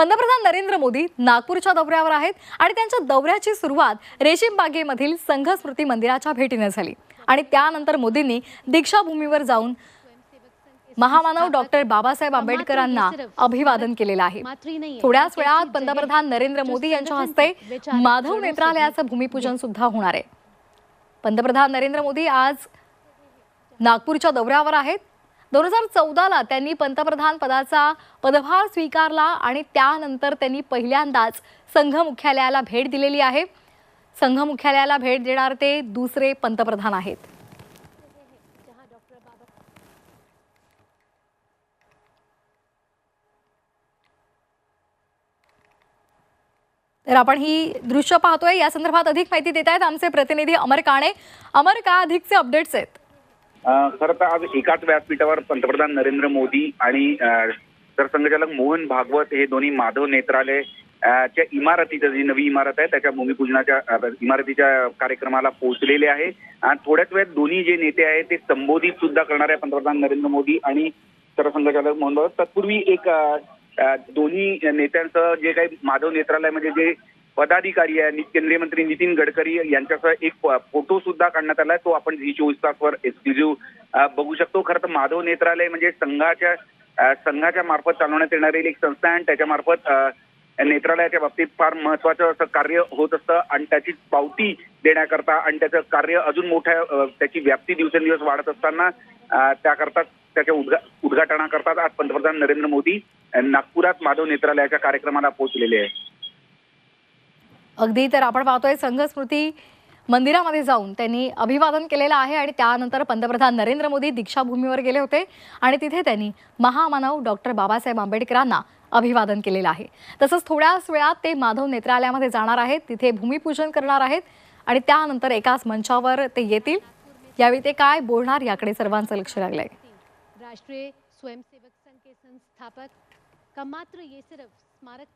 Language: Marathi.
पंतप्रधान नरेंद्र मोदी नागपूरच्या दौऱ्यावर आहेत आणि त्यांच्या दौऱ्याची सुरुवात रेशीम बागेमधील संघ स्मृती मंदिराच्या भेटीने झाली. आणि त्यानंतर मोदींनी दीक्षाभूमीवर जाऊन महामानव डॉक्टर बाबासाहेब आंबेडकरांना अभिवादन केलेलं आहे. थोड्याच वेळात पंतप्रधान नरेंद्र मोदी यांच्या हस्ते माधव नेत्रालयाचं भूमिपूजन सुद्धा होणार आहे. पंतप्रधान नरेंद्र मोदी आज नागपूरच्या दौऱ्यावर आहेत. दोन हजार चौदाला त्यांनी पंतप्रधान पदाचा पदभार स्वीकारला आणि त्यानंतर त्यांनी पहिल्यांदाच संघ मुख्यालयाला भेट दिलेली आहे. संघ मुख्यालयाला भेट देणार ते दुसरे पंतप्रधान आहेत. तर आपण ही दृश्य पाहतोय. या संदर्भात अधिक माहिती देत आहेत आमचे प्रतिनिधी अमर काणे. अमर का अधिकचे अपडेट्स आहेत? खरं तर आज एकाच व्यासपीठावर पंतप्रधान नरेंद्र मोदी आणि सरसंघचालक मोहन भागवत हे दोन्ही माधव नेत्रालय च्या इमारतीचं जी नवी इमारत आहे त्याच्या भूमिपूजनाच्या इमारतीच्या कार्यक्रमाला पोहोचलेले आहे. आणि थोड्याच वेळात दोन्ही जे नेते आहेत ते संबोधित सुद्धा करणार आहे पंतप्रधान नरेंद्र मोदी आणि सरसंघचालक मोहन भागवत. तत्पूर्वी एक दोन्ही नेत्यांचं जे काही माधव नेत्रालय म्हणजे जे पदाधिकारी आहे केंद्रीय मंत्री नितीन गडकरी यांच्यासह एक फोटो सुद्धा काढण्यात आलाय तो आपण झी चोवीस तासवर एक्सक्लुझिव्ह बघू शकतो. खरं तर माधव नेत्रालय म्हणजे संघाच्या संघाच्या मार्फत चालवण्यात येणारी एक संस्था आहे आणि त्याच्या मार्फत नेत्रालयाच्या बाबतीत फार महत्वाचं असं कार्य होत असतं आणि त्याची पावती देण्याकरता आणि त्याचं कार्य अजून मोठ्या त्याची व्याप्ती दिवसेंदिवस वाढत असताना त्याकरता त्याच्या उद्घा उद्घाटनाकरता आज पंतप्रधान नरेंद्र मोदी नागपुरात माधव नेत्रालयाच्या कार्यक्रमाला पोहोचलेले आहे अगदी तर आपण पाहतोय संघस्मृती मंदिरामध्ये जाऊन त्यांनी अभिवादन केलेलं आहे आणि त्यानंतर पंतप्रधान नरेंद्र मोदी दीक्षाभूमीवर गेले होते आणि तिथे त्यांनी महामानव डॉक्टर बाबासाहेब आंबेडकरांना अभिवादन केलेलं आहे. तसंच थोड्याच वेळात ते माधव नेत्रालयामध्ये जाणार आहेत तिथे भूमिपूजन करणार आहेत आणि त्यानंतर एकाच मंचावर ते येतील. यावेळी ते काय बोलणार याकडे सर्वांचं लक्ष लागलंय. राष्ट्रीय स्वयंसेवक संघ के संस्थापक का मात्र ये सिर्फ स्मारक